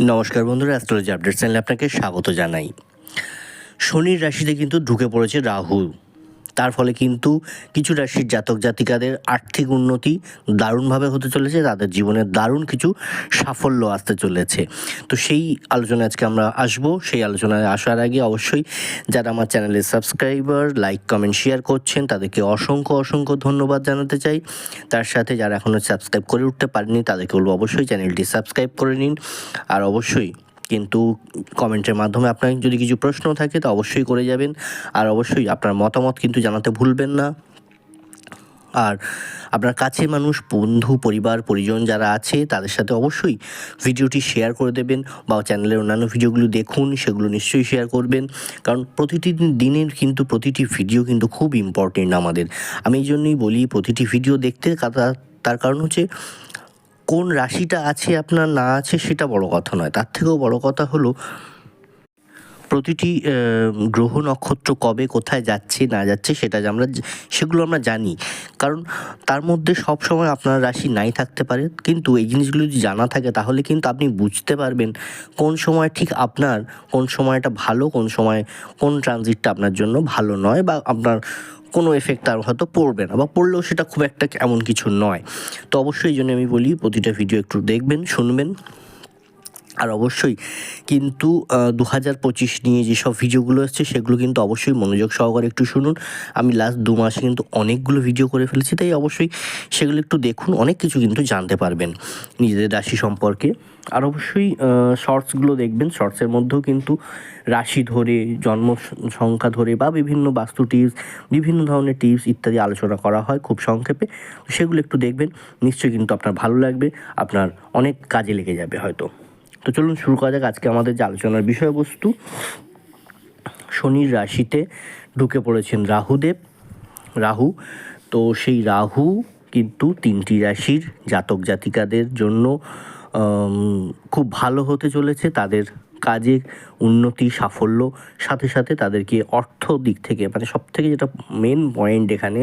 নমস্কার বন্ধুরা astrology update চ্যানেলে আপনাকে স্বাগত জানাই। শনির রাশিতে কিন্তু ঢুকে পড়েছে রাহু। তার ফলে কিন্তু কিছু রাশির জাতক জাতিকাদের আর্থিক উন্নতি দারুণভাবে হতে চলেছে, তাদের জীবনে দারুণ কিছু সাফল্য আসতে চলেছে। তো সেই আলোচনায় আজকে আমরা আসব, সেই আলোচনায় আসার আগে অবশ্যই যারা আমার চ্যানেলের সাবস্ক্রাইবার, লাইক, কমেন্ট, শেয়ার করছেন, তাদেরকে অসংখ্য অসংখ্য ধন্যবাদ জানাতে চাই। তার সাথে যারা এখনও সাবস্ক্রাইব করে উঠতে পারেনি তাদেরকে বলব অবশ্যই চ্যানেলটি সাবস্ক্রাইব করে নিন। আর অবশ্যই কিন্তু কমেন্টের মাধ্যমে আপনার যদি কিছু প্রশ্ন থাকে, তো অবশ্যই করে যাবেন। আর অবশ্যই আপনার মতামত কিন্তু জানাতে ভুলবেন না। আর আপনার কাছে মানুষ, বন্ধু, পরিবার, পরিজন যারা আছে, তাদের সাথে অবশ্যই ভিডিওটি শেয়ার করে দেবেন বা চ্যানেলের অন্যান্য ভিডিওগুলো দেখুন, সেগুলো নিশ্চয়ই শেয়ার করবেন। কারণ প্রতিটি দিনের কিন্তু প্রতিটি ভিডিও কিন্তু খুব ইম্পর্টেন্ট আমাদের। আমি এই জন্যই বলি, প্রতিটি ভিডিও দেখতে তার কারণ হচ্ছে কোন রাশিটা আছে আপনার, না আছে সেটা বড় কথা নয়। তার থেকেও বড় কথা হলো, প্রতিটি গ্রহ নক্ষত্র কবে কোথায় যাচ্ছে, না যাচ্ছে সেটা আমরা, সেগুলো আমরা জানি। কারণ তার মধ্যে সব সময় আপনার রাশি নাই থাকতে পারে। কিন্তু এই জিনিসগুলো যদি জানা থাকে, তাহলে কিন্তু আপনি বুঝতে পারবেন কোন সময় ঠিক আপনার, কোন সময়টা ভালো, কোন সময়, কোন ট্রানজিটটা আপনার জন্য ভালো নয় বা আপনার কোনো এফেক্ট তার হয়তো পড়বে না বা পড়লেও সেটা খুব একটা এমন কিছু নয়। তো অবশ্যই এই জন্য আমি বলি, প্রতিটা ভিডিও একটু দেখবেন, শুনবেন। আর অবশ্যই কিন্তু দু হাজার পঁচিশ নিয়ে যেসব ভিডিওগুলো এসছে, সেগুলো কিন্তু অবশ্যই মনোযোগ সহকারে একটু শুনুন। আমি লাস্ট দু মাসে কিন্তু অনেকগুলো ভিডিও করে ফেলেছি, তাই অবশ্যই সেগুলো একটু দেখুন, অনেক কিছু কিন্তু জানতে পারবেন নিজেদের রাশি সম্পর্কে। আর অবশ্যই শর্টসগুলো দেখবেন শর্টসের মধ্যেও কিন্তু রাশি ধরে, জন্ম সংখ্যা ধরে বা বিভিন্ন বাস্তু টিপস বিভিন্ন ধরনের টিপস ইত্যাদি আলোচনা করা হয় খুব সংক্ষেপে। সেগুলো একটু দেখবেন, নিশ্চয়ই কিন্তু আপনার ভালো লাগবে, আপনার অনেক কাজে লেগে যাবে হয়তো। তো চলুন শুরু করা যাক আজকে আমাদের যে আলোচনার বিষয়বস্তু। শনির রাশিতে ঢুকে পড়েছেন রাহুদেব। রাহু, তো সেই রাহু কিন্তু তিনটি রাশির জাতক জাতিকাদের জন্য খুব ভালো হতে চলেছে। তাদের কাজে উন্নতি, সাফল্য, সাথে সাথে তাদেরকে অর্থ দিক থেকে মানে সব থেকে যেটা মেন পয়েন্ট এখানে,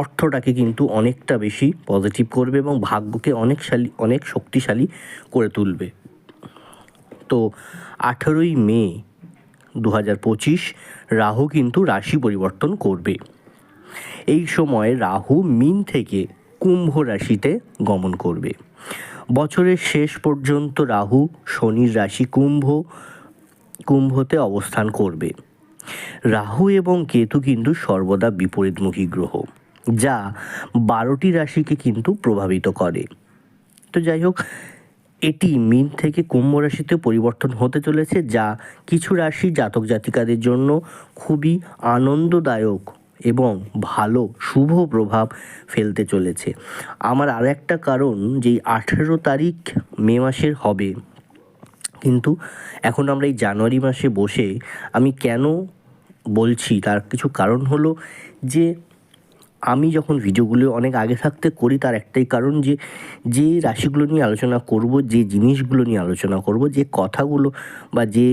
অর্থটাকে কিন্তু অনেকটা বেশি পজিটিভ করবে এবং ভাগ্যকে অনেকশালী, অনেক শক্তিশালী করে তুলবে। তো আঠেরোই মে দু হাজার পঁচিশ রাহু কিন্তু রাশি পরিবর্তন করবে। এই সময় রাহু মিন থেকে কুম্ভ রাশিতে গমন করবে। বছরের শেষ পর্যন্ত রাহু শনির রাশি কুম্ভ, কুম্ভতে অবস্থান করবে। রাহু এবং কেতু কিন্তু সর্বদা বিপরীতমুখী গ্রহ, যা বারোটি রাশিকে কিন্তু প্রভাবিত করে। তো যাই হোক এটি মিন থেকে কুম্ভ রাশিতে পরিবর্তন হতে চলেছে, যা কিছু রাশি জাতক জাতিকাদের জন্য খুবই আনন্দদায়ক এবং ভালো শুভ প্রভাব ফেলতে চলেছে। আমার আর একটা কারণ যেই আঠেরো তারিখ মে মাসের হবে, কিন্তু এখন আমরা এই জানুয়ারি মাসে বসে আমি কেন বলছি, তার কিছু কারণ হলো যে আমি যখন ভিডিওগুলো অনেক আগে থাকতে করি, তার একটাই কারণ যে যে রাশিগুলো নিয়ে আলোচনা করব, যে জিনিসগুলো নিয়ে আলোচনা করব, যে কথাগুলো বা যে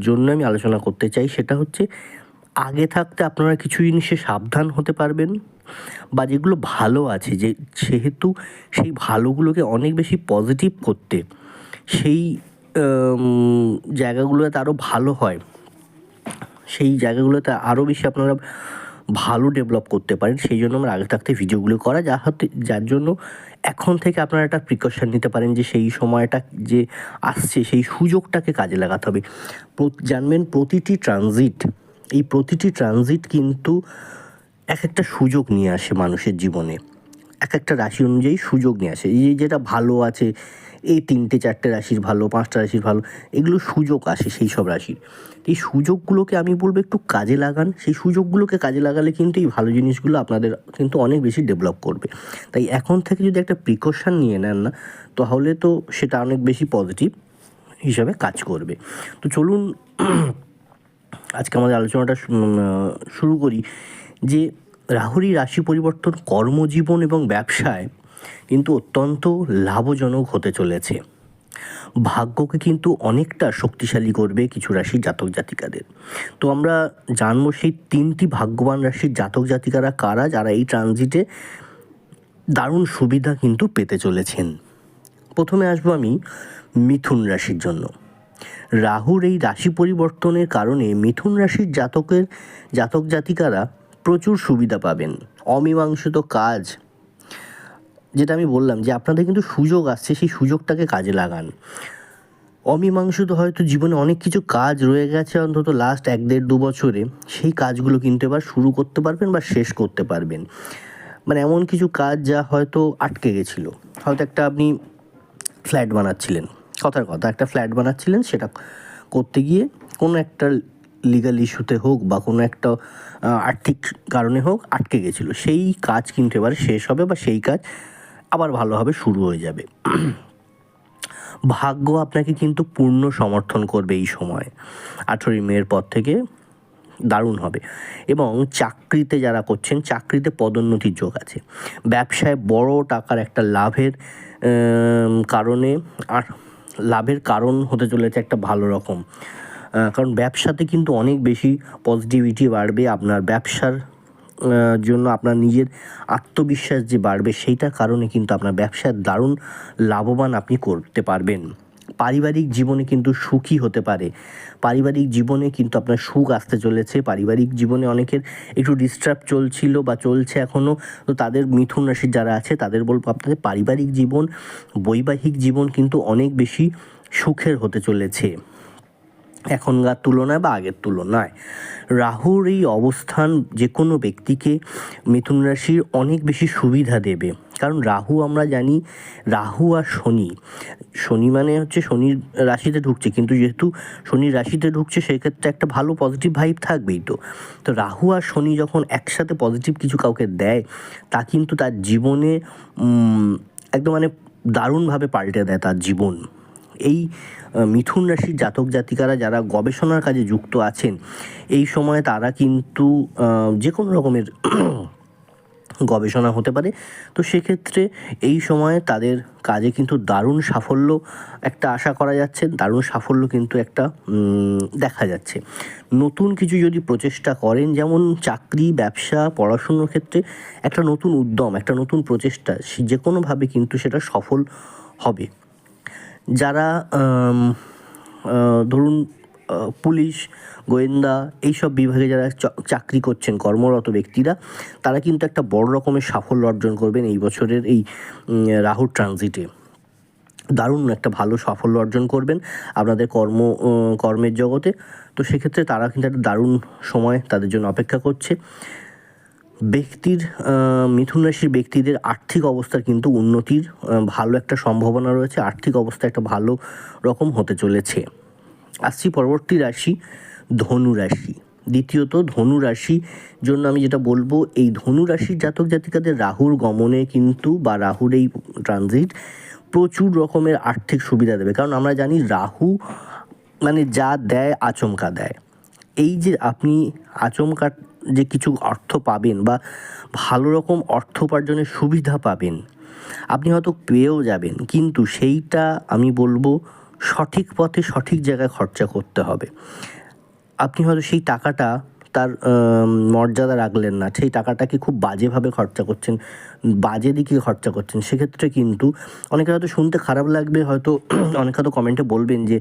জন্য আমি আলোচনা করতে চাই, সেটা হচ্ছে আগে থাকতে আপনারা কিছু জিনিসে সাবধান হতে পারবেন বা যেগুলো ভালো আছে, যে সেহেতু সেই ভালোগুলোকে অনেক বেশি পজিটিভ করতে, সেই জায়গাগুলোতে আরও ভালো হয়, সেই জায়গাগুলোতে আরও বেশি আপনারা ভালো ডেভেলপ করতে পারেন, সেই জন্য আমরা আগে থাকতে ভিডিওগুলো করা, যা হতে, যার জন্য এখন থেকে আপনারা একটা প্রিকশন নিতে পারেন যে সেই সময়টা যে আসছে, সেই সুযোগটাকে কাজে লাগাতে হবে। জানবেন প্রতিটি ট্রানজিট এই প্রতিটি ট্রানজিট কিন্তু এক একটা সুযোগ নিয়ে আসে মানুষের জীবনে। এক একটা রাশি অনুযায়ী সুযোগ নিয়ে আসে। এই যেটা ভালো আছে এই তিনটে, চারটে রাশির ভালো, পাঁচটা রাশির ভালো, এগুলো সুযোগ আসে সেই সব রাশির। এই সুযোগগুলোকে আমি বলব একটু কাজে লাগান। সেই সুযোগগুলোকে কাজে লাগালে কিন্তু এই ভালো জিনিসগুলো আপনাদের কিন্তু অনেক বেশি ডেভেলপ করবে। তাই এখন থেকে যদি একটা প্রিকশন নিয়ে নেন না, তাহলে তো সেটা অনেক বেশি পজিটিভ হিসাবে কাজ করবে। তো চলুন আজকে আমাদের আলোচনাটা শুরু করি যে রাহুরি রাশি পরিবর্তন কর্মজীবন এবং ব্যবসায় কিন্তু অত্যন্ত লাভজনক হতে চলেছে। ভাগ্যকে কিন্তু অনেকটা শক্তিশালী করবে কিছু রাশির জাতক জাতিকাদের। তো আমরা জানব সেই তিনটি ভাগ্যবান রাশির জাতক জাতিকারা কারা যারা এই ট্রানজিটে দারুণ সুবিধা কিন্তু পেতে চলেছেন। প্রথমে আসব আমি মিথুন রাশির জন্য। রাহুর এই রাশি পরিবর্তনের কারণে মিথুন রাশির জাতকের জাতক জাতিকারা প্রচুর সুবিধা পাবেন। অমীমাংসিত কাজ যেটা আমি বললাম যে আপনাদের কিন্তু সুযোগ আসছে, সেই সুযোগটাকে কাজে লাগান। অমীমাংসিত হয়তো জীবনে অনেক কিছু কাজ রয়ে গেছে অন্তত লাস্ট এক দেড় দু বছরে, সেই কাজগুলো কিন্তু এবার শুরু করতে পারবেন বা শেষ করতে পারবেন। মানে এমন কিছু কাজ যা হয়তো আটকে গেছিল। হয়তো একটা আপনি ফ্ল্যাট বানাচ্ছিলেন। কথার কথা, একটা ফ্ল্যাট বানাচ্ছিলেন, সেটা করতে গিয়ে কোনো একটা লিগাল ইস্যুতে হোক বা কোনো একটা আর্থিক কারণে হোক আটকে গেছিল। সেই কাজ কিন্তু এবার শেষ হবে বা সেই কাজ আবার ভালোভাবে শুরু হয়ে যাবে। ভাগ্য আপনাকে কিন্তু পূর্ণ সমর্থন করবে এই সময়। আঠেরোই মেয়ের পর থেকে দারুণ হবে। এবং চাকরিতে যারা করছেন, চাকরিতে পদোন্নতির যোগ আছে। ব্যবসায় বড় টাকার একটা লাভের কারণে আর লাভের কারণ হতে চলেছে একটা ভালো রকম। কারণ ব্যবসাতে কিন্তু অনেক বেশি পজিটিভিটি বাড়বে আপনার ব্যবসার জন্য আপনার নিজের আত্মবিশ্বাস যে বাড়বে সেইটার কারণে কিন্তু আপনার ব্যবসার দারুণ লাভবান আপনি করতে পারবেন। পারিবারিক জীবনে কিন্তু সুখী হতে পারে। পারিবারিক জীবনে কিন্তু আপনার সুখ আসতে চলেছে। পারিবারিক জীবনে অনেকের একটু ডিস্টার্ব চলছিল বা চলছে এখনও তো তাদের মিথুন রাশির যারা আছে, তাদের বলব আপনাদের পারিবারিক জীবন, বৈবাহিক জীবন কিন্তু অনেক বেশি সুখের হতে চলেছে। এখনকার তুলনায় বা আগের তুলনায়। রাহুর এই অবস্থান যে কোনো ব্যক্তিকে মিথুন রাশির অনেক বেশি সুবিধা দেবে। কারণ রাহু আমরা জানি, রাহু আর শনি। শনি মানে হচ্ছে শনির রাশিতে ঢুকছে, কিন্তু যেহেতু শনির রাশিতে ঢুকছে, সেক্ষেত্রে একটা ভালো পজিটিভ ভাইব থাকবেই তো। তো রাহু আর শনি যখন একসাথে পজিটিভ কিছু কাউকে দেয়, তা কিন্তু তার জীবনে একদম মানে দারুণভাবে পাল্টে দেয় তার জীবন। এই মিথুন রাশির জাতক জাতিকারা যারা গবেষণার কাজে যুক্ত আছেন, এই সময় তারা কিন্তু যে কোনো রকমের গবেষণা হতে পারে। তো সেক্ষেত্রে এই সময়ে তাদের কাজে কিন্তু দারুণ সাফল্য একটা আশা করা যাচ্ছে, দারুণ সাফল্য কিন্তু একটা দেখা যাচ্ছে। নতুন কিছু যদি প্রচেষ্টা করেন, যেমন চাকরি, ব্যবসা, পড়াশুনোর ক্ষেত্রে একটা নতুন উদ্যম, একটা নতুন প্রচেষ্টা যে কোনোভাবে কিন্তু সেটা সফল হবে। যারা ধরুন পুলিশ, গোয়েন্দা, এইসব বিভাগে যারা চাকরি করছেন, কর্মরত ব্যক্তিরা, তারা কিন্তু একটা বড় রকমের সাফল্য অর্জন করবেন এই বছরের এই রাহুর ট্রানজিটে। দারুণ একটা ভালো সাফল্য অর্জন করবেন আপনাদের কর্ম কর্মের জগতে। তো সেক্ষেত্রে তারা কিন্তু একটা দারুণ সময় তাদের জন্য অপেক্ষা করছে। ব্যক্তির মিথুন রাশির ব্যক্তিদের আর্থিক অবস্থার কিন্তু উন্নতির ভালো একটা সম্ভাবনা রয়েছে। আর্থিক অবস্থা একটা ভালো রকম হতে চলেছে। আসছি পরবর্তী রাশি, ধনু রাশি। দ্বিতীয়ত, ধনু রাশি জন্য আমি যেটা বলব, এই ধনু রাশির জাতক জাতিকাদের রাহুর গমনে কিন্তু বা রাহুর এই ট্রানজিট প্রচুর রকমের আর্থিক সুবিধা দেবে। কারণ আমরা জানি রাহু মানে যা দেয়, আচমকা দেয়। এই যে আপনি আচমকা যে কিছু অর্থ পাবেন বা ভালো রকম অর্থ উপার্জনের সুবিধা পাবেন, আপনি হয়তো পেয়েও যাবেন। কিন্তু সেইটা, আমি বলব, সঠিক পথে সঠিক জায়গায় খরচা করতে হবে। আপনি হয়তো সেই টাকাটা তার মর্যাদা রাখলেন না, সেই টাকাটাকে খুব বাজেভাবে খরচা করছেন, বাজে দিকে খরচা করছেন। সেক্ষেত্রে কিন্তু অনেকে হয়তো শুনতে খারাপ লাগবে, হয়তো অনেকে হয়তো কমেন্টে বলবেন যে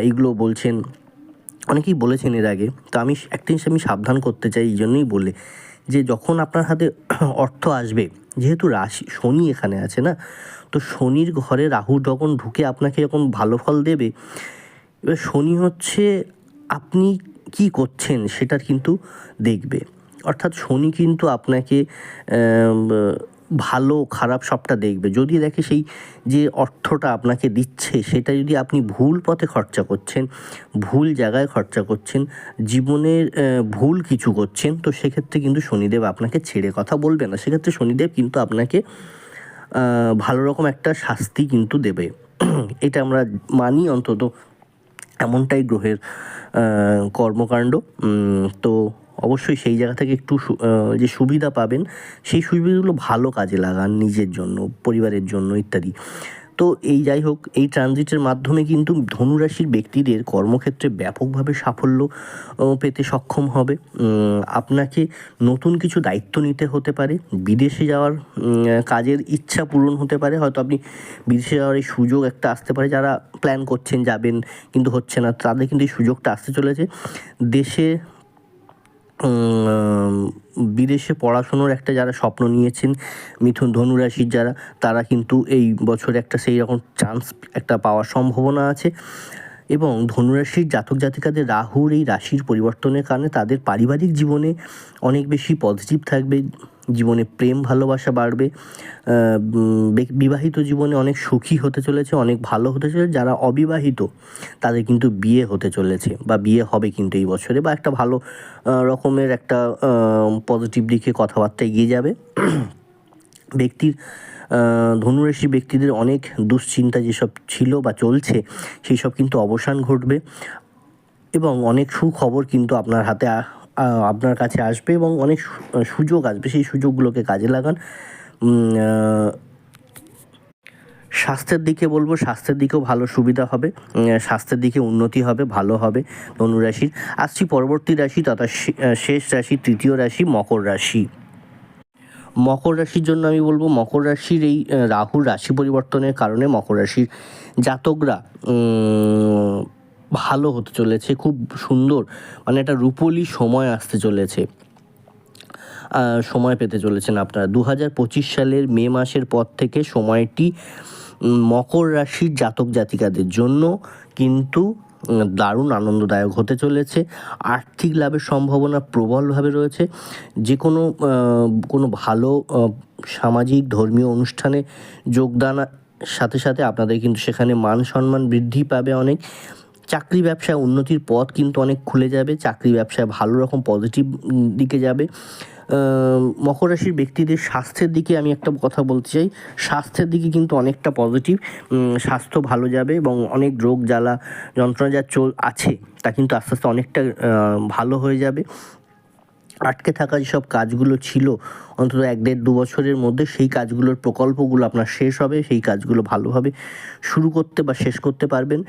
এইগুলো বলছেন অনেকেই বলেছেন এর আগে, তো আমি একটা জিনিস আমি সাবধান করতে চাই এই জন্যই বলে যে যখন আপনার হাতে অর্থ আসবে, যেহেতু রাশি, শনি এখানে আছে না, তো শনির ঘরে রাহু যখন ঢুকে আপনাকে যখন ভালো ফল দেবে, এবার শনি হচ্ছে আপনি কি করছেন সেটার কিন্তু দেখবে। অর্থাৎ শনি কিন্তু আপনাকে ভালো, খারাপ সবটা দেখবে। যদি দেখে সেই যে অর্থটা আপনাকে দিচ্ছে, সেটা যদি আপনি ভুল পথে খরচা করছেন, ভুল জায়গায় খরচা করছেন, জীবনের ভুল কিছু করছেন, তো সেক্ষেত্রে কিন্তু শনিদেব আপনাকে ছেড়ে কথা বলবে না। সেক্ষেত্রে শনিদেব কিন্তু আপনাকে ভালো রকম একটা শাস্তি কিন্তু দেবে। এটা আমরা মানি অন্তত এমনটাই গ্রহের কর্মকাণ্ড। তো অবশ্যই সেই জায়গা থেকে একটু যে সুবিধা পাবেন, সেই সুবিধাগুলো ভালো কাজে লাগান নিজের জন্য, পরিবারের জন্য ইত্যাদি। তো এই যাই হোক, এই ট্রানজিটের মাধ্যমে কিন্তু ধনুরাশির ব্যক্তিদের কর্মক্ষেত্রে ব্যাপকভাবে সাফল্য পেতে সক্ষম হবে। আপনাকে নতুন কিছু দায়িত্ব নিতে হতে পারে, বিদেশে যাওয়ার কাজের ইচ্ছা পূরণ হতে পারে। হয়তো আপনি বিদেশে যাওয়ার এই সুযোগ একটা আসতে পারে, যারা প্ল্যান করছেন যাবেন, কিন্তু হচ্ছে না, তাদের কিন্তু এই সুযোগটা আসতে চলেছে। দেশে বিদেশে পড়াশুনোর একটা যারা স্বপ্ন নিয়েছেন, মিথুন ধনুরাশির যারা, তারা কিন্তু এই বছরে একটা সেই রকম চান্স একটা পাওয়ার সম্ভাবনা আছে। এবং ধনুরাশির জাতক জাতিকাদের রাহুর এই রাশির পরিবর্তনের কারণে তাদের পারিবারিক জীবনে অনেক বেশি পজিটিভ থাকবে, জীবনে প্রেম ভালোবাসা বাড়বে বিবাহিত জীবনে অনেক সুখী হতে চলেছে, অনেক ভালো হতে চলেছে, যারা অবিবাহিত তাদের কিন্তু বিয়ে হতে চলেছে বা বিয়ে হবে কিন্তু এই বছরে বা একটা ভালো রকমের একটা পজিটিভ দিকে কথাবার্তা এগিয়ে যাবে। ব্যক্তির ধনুরাশি ব্যক্তিদের অনেক দুশ্চিন্তা যেসব ছিল বা চলছে সেই সব কিন্তু অবসান ঘটবে এবং অনেক সুখবর কিন্তু আপনার হাতে আপনার কাছে আসবে এবং অনেক সুযোগ আসবে। সেই সুযোগগুলোকে কাজে লাগান। স্বাস্থ্যের দিকে বলব, স্বাস্থ্যের দিকেও ভালো সুবিধা হবে। স্বাস্থ্যের দিকে উন্নতি হবে, ভালো হবে ধনুরাশির। আসছি পরবর্তী রাশি তথা শেষ রাশি, তৃতীয় রাশি, মকর রাশি। মকর রাশির জন্য আমি বলব মকর রাশির এই রাহুর রাশি পরিবর্তনের কারণে মকর রাশির জাতকরা ভালো হতে চলেছে, খুব সুন্দর মানে একটা রূপলি সময় আসতে চলেছে সময় পেতে চলেছেন আপনারা। দু হাজার পঁচিশ সালের মে মাসের পর থেকে সময়টি মকর রাশির জাতক জাতিকাদের জন্য কিন্তু দারুণ, আনন্দদায়ক হতে চলেছে। আর্থিক লাভের সম্ভাবনা প্রবলভাবে রয়েছে। যে কোনো কোনো ভালো সামাজিক, ধর্মীয় অনুষ্ঠানে যোগদান সাথে সাথে আপনাদের কিন্তু সেখানে মান সম্মান বৃদ্ধি পাবে অনেক। চাকরি ব্যবসায় উন্নতির পথ কিন্তু অনেক খুলে যাবে। চাকরি ব্যবসায় ভালো রকম পজিটিভ দিকে যাবে। মকর রাশির ব্যক্তিদের স্বাস্থ্যের দিকে আমি একটা কথা বলতে চাই। স্বাস্থ্যের দিকে কিন্তু অনেকটা পজিটিভ স্বাস্থ্য ভালো যাবে এবং অনেক রোগ জ্বালা যন্ত্রণা যা চল আছে, তা কিন্তু আস্তে আস্তে অনেকটা ভালো হয়ে যাবে। আটকে থাকা যেসব কাজগুলো ছিল, অন্তত এক দেড় দু বছরের মধ্যে সেই কাজগুলোর প্রকল্পগুলো আপনার শেষ হবে, সেই কাজগুলো ভালোভাবে শুরু করতে বা শেষ করতে পারবেন।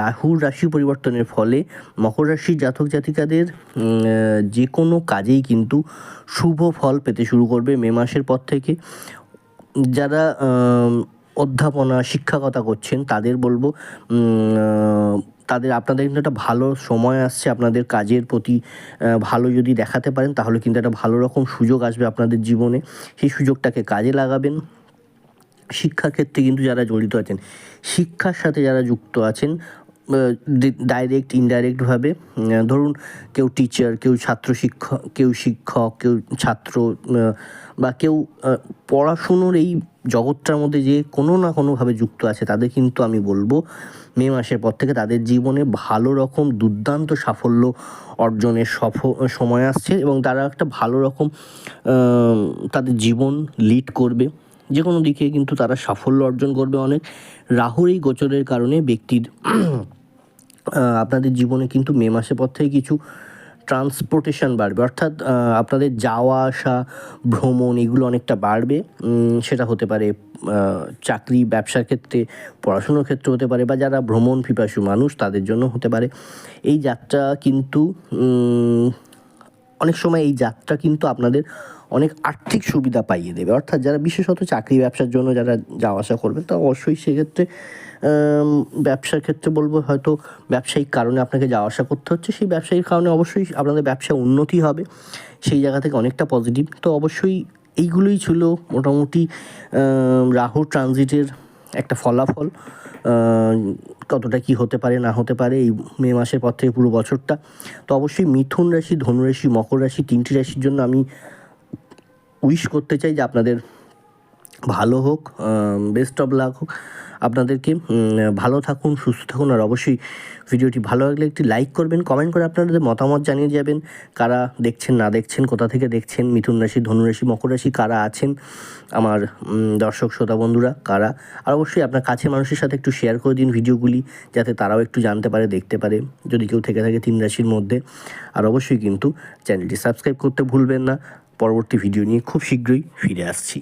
রাহুর রাশি পরিবর্তনের ফলে মকর রাশির জাতক জাতিকাদের যে কোনো কাজেই কিন্তু শুভ ফল পেতে শুরু করবে মে মাসের পর থেকে। যারা অধ্যাপনা, শিক্ষকতা করছেন তাদের বলব তাদের, আপনাদের কিন্তু একটা ভালো সময় আসছে আপনাদের কাজের প্রতি ভালো যদি দেখাতে পারেন, তাহলে কিন্তু একটা ভালো রকম সুযোগ আসবে আপনাদের জীবনে। সেই সুযোগটাকে কাজে লাগাবেন। শিক্ষাক্ষেত্রে কিন্তু যারা জড়িত আছেন, শিক্ষার সাথে যারা যুক্ত আছেন ডাইরেক্ট ইনডাইরেক্টভাবে ধরুন কেউ টিচার কেউ ছাত্র শিক্ষক কেউ শিক্ষক, কেউ ছাত্র বা কেউ পড়াশুনোর এই জগৎটার মধ্যে যে কোনো না কোনোভাবে যুক্ত আছে, তাদের কিন্তু আমি বলব, মে মাসের পর থেকে তাদের জীবনে ভালো রকম দুর্দান্ত সাফল্য অর্জনের সফ, সময় আসছে এবং তারা একটা ভালো রকম তাদের জীবন লিড করবে। যে কোনো দিকে কিন্তু তারা সাফল্য অর্জন করবে অনেক। রাহুর এই গোচরের কারণে ব্যক্তির আপনাদের জীবনে কিন্তু মে মাসের পর থেকে কিছু ট্রান্সপোর্টেশন বাড়বে। অর্থাৎ আপনাদের যাওয়া আসা, ভ্রমণ এগুলো অনেকটা বাড়বে। সেটা হতে পারে চাকরি, ব্যবসার ক্ষেত্রে, পড়াশুনোর ক্ষেত্রে হতে পারে বা যারা ভ্রমণ পিপাসু মানুষ, তাদের জন্য হতে পারে। এই যাত্রা কিন্তু অনেক সময় এই যাত্রা কিন্তু আপনাদের অনেক আর্থিক সুবিধা পাইয়ে দেবে। অর্থাৎ যারা বিশেষত চাকরি, ব্যবসার জন্য যারা যাওয়া আসা করবেন, তা অবশ্যই সেক্ষেত্রে ব্যবসার ক্ষেত্রে বলব, হয়তো ব্যবসায়িক কারণে আপনাকে যাওয়া আসা করতে হচ্ছে। সেই ব্যবসায়িক কারণে অবশ্যই আপনাদের ব্যবসা উন্নতি হবে। সেই জায়গা থেকে অনেকটা পজিটিভ তো অবশ্যই এইগুলোই ছিল মোটামুটি রাহু ট্রানজিটের একটা ফলাফল। কতটা কি হতে পারে, না হতে পারে এই মে মাসের পর থেকে পুরো বছরটা। তো অবশ্যই মিথুন রাশি, ধনুরাশি, মকর রাশি তিনটি রাশির জন্য আমি উইশ করতে চাই যে আপনাদের ভালো হোক বেস্ট অফ লাক হোক। আপনাদেরকে ভালো থাকুন, সুস্থ থাকুন, আর অবশ্যই ভিডিওটি ভালো লাগলে একটি লাইক করবেন কমেন্ট করে আপনাদের মতামত জানিয়ে যাবেন, কারা দেখছেন, না দেখছেন, কোথা থেকে দেখছেন, মিথুন রাশি ধনুরাশি মকর রাশি, কারা আছেন, আমার দর্শক, শ্রোতা, বন্ধুরা, কারা, আর অবশ্যই আপনার কাছে মানুষের সাথে একটু শেয়ার করে দিন ভিডিওগুলি, যাতে তারাও একটু জানতে পারে, দেখতে পারে, যদি কেউ থেকে থাকে তিন রাশির মধ্যে, আর অবশ্যই কিন্তু চ্যানেলটি সাবস্ক্রাইব করতে ভুলবেন না, পরবর্তী ভিডিও নিয়ে খুব শীঘ্রই ফিরে আসছি।